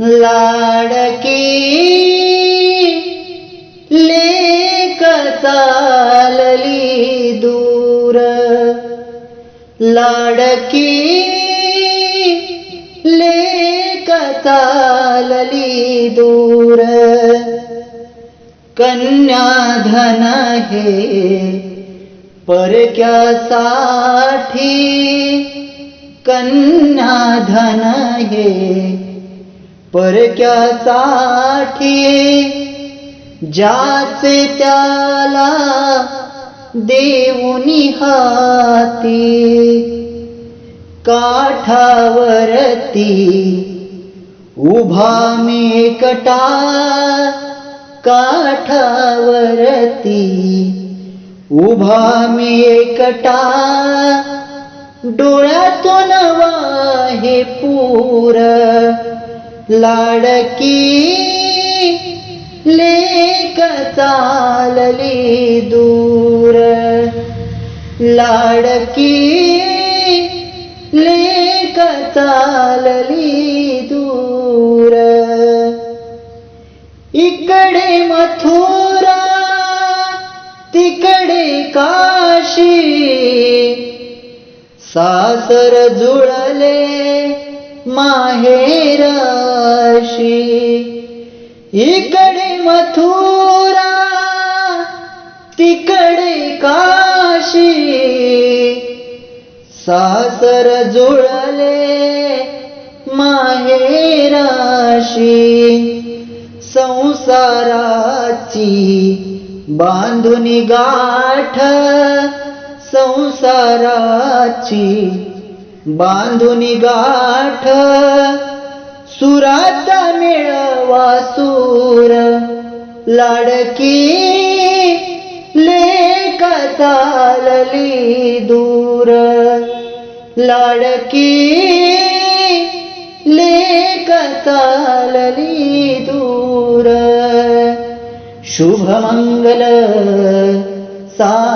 लाडकी लेक चालली दूर. लाडकी लेक चालली दूर. कन्याधन हे परक्यासाठी कन्याधन हे परक्यासाठी ज्याचे त्याला देऊनी हाती. काठावरती उभा मेकटा काठावरती उभा मेकटा. डोळ्यातून वाहे पूर लाडकी लेक चालली दूर. लाडकी लेक चालली दूर. इकडे मथुरा तिकडे काशी. सासर जुळले माहेराशी इकडे मथुरा तिकडे काशी. सासर जुळले माहेराशी संसाराची बांधुनी गाठ संसाराची बांधुनी गाठ सुराचा मिळवा सूर. लाडकी लेक चालली दूर. लाडकी लेक चालली दूर. शुभमंगल सा